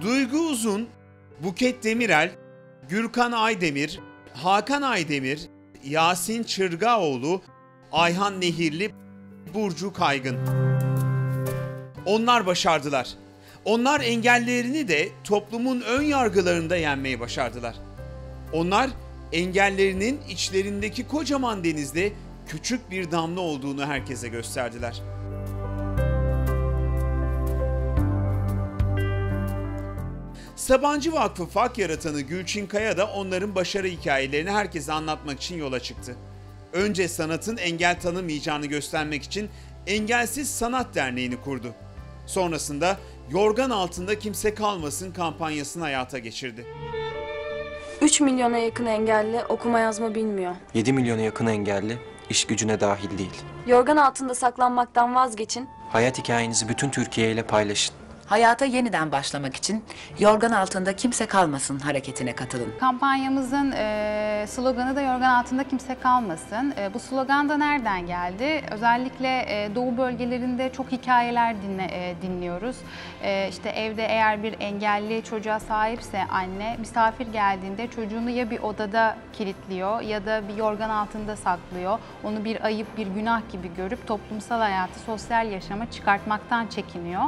Duygu Uzun, Buket Demirel, Gürkan Aydemir, Hakan Aydemir, Yasin Çırgaoğlu, Ayhan Nehirli, Burcu Kaygın. Onlar başardılar. Onlar engellerini de toplumun ön yargılarında yenmeyi başardılar. Onlar engellerinin içlerindeki kocaman denizde küçük bir damla olduğunu herkese gösterdiler. Sabancı Vakfı Fak yaratanı Gülçin Kaya da onların başarı hikayelerini herkese anlatmak için yola çıktı. Önce sanatın engel tanımayacağını göstermek için Engelsiz Sanat Derneği'ni kurdu. Sonrasında yorgan altında kimse kalmasın kampanyasını hayata geçirdi. 3 milyona yakın engelli okuma yazma bilmiyor. 7 milyona yakın engelli iş gücüne dahil değil. Yorgan altında saklanmaktan vazgeçin. Hayat hikayenizi bütün Türkiye ile paylaşın. Hayata yeniden başlamak için yorgan altında kimse kalmasın hareketine katılın. Kampanyamızın e, sloganı da yorgan altında kimse kalmasın. E, bu slogan da nereden geldi? Özellikle e, doğu bölgelerinde çok hikayeler dinle, e, dinliyoruz. E, işte evde eğer bir engelli çocuğa sahipse anne misafir geldiğinde çocuğunu ya bir odada kilitliyor ya da bir yorgan altında saklıyor. Onu bir ayıp, bir günah gibi görüp toplumsal hayatı, sosyal yaşama çıkartmaktan çekiniyor.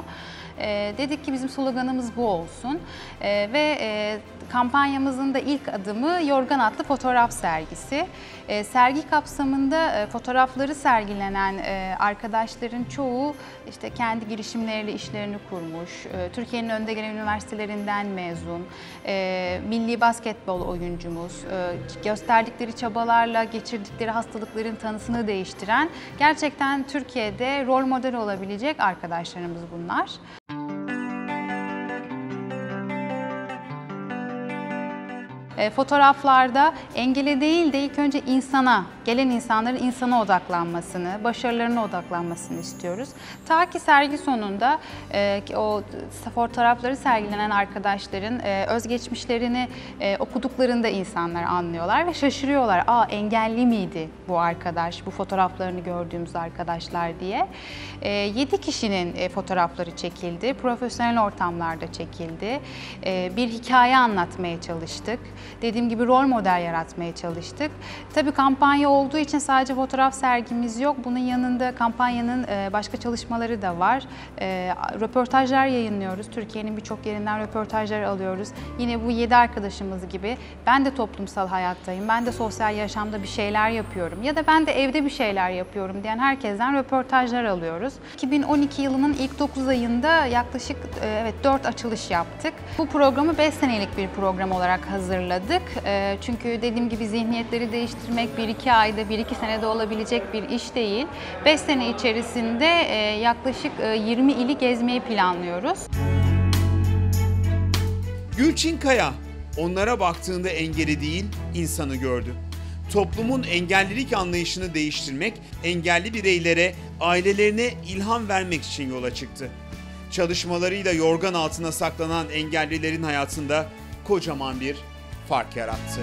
E, dedik ki bizim sloganımız bu olsun E, ve e, kampanyamızın da ilk adımı Yorgan adlı fotoğraf sergisi. E, sergi kapsamında e, fotoğrafları sergilenen e, arkadaşların çoğu işte kendi girişimleriyle işlerini kurmuş, e, Türkiye'nin önde gelen üniversitelerinden mezun, e, milli basketbol oyuncumuz, e, gösterdikleri çabalarla geçirdikleri hastalıkların tanısını değiştiren gerçekten Türkiye'de rol model olabilecek arkadaşlarımız bunlar. E, fotoğraflarda engele değil de ilk önce insana, gelen insanların insana odaklanmasını, başarılarına odaklanmasını istiyoruz. Ta ki sergi sonunda e, o fotoğrafları sergilenen arkadaşların e, özgeçmişlerini okuduklarında insanlar anlıyorlar ve şaşırıyorlar. Aa engelli miydi bu arkadaş, bu fotoğraflarını gördüğümüz arkadaşlar diye. E, 7 kişinin fotoğrafları çekildi, profesyonel ortamlarda çekildi. Bir hikaye anlatmaya çalıştık. Dediğim gibi rol model yaratmaya çalıştık. Tabii kampanya olduğu için sadece fotoğraf sergimiz yok. Bunun yanında kampanyanın e, başka çalışmaları da var. E, Röportajlar yayınlıyoruz. Türkiye'nin birçok yerinden röportajlar alıyoruz. Yine bu 7 arkadaşımız gibi ben de toplumsal hayattayım, ben de sosyal yaşamda bir şeyler yapıyorum ya da ben de evde bir şeyler yapıyorum diyen herkesten röportajlar alıyoruz. 2012 yılının ilk 9 ayında yaklaşık e, evet 4 açılış yaptık. Bu programı 5 senelik bir program olarak hazırladık. E, Çünkü dediğim gibi zihniyetleri değiştirmek 1-2 ayda, 1-2 senede olabilecek bir iş değil. 5 sene içerisinde e, yaklaşık e, 20 ili gezmeyi planlıyoruz. Gülçin Kaya onlara baktığında engeli değil insanı gördü. Toplumun engellilik anlayışını değiştirmek, engelli bireylere, ailelerine ilham vermek için yola çıktı. Çalışmalarıyla yorgan altına saklanan engellilerin hayatında kocaman bir fark yarattı.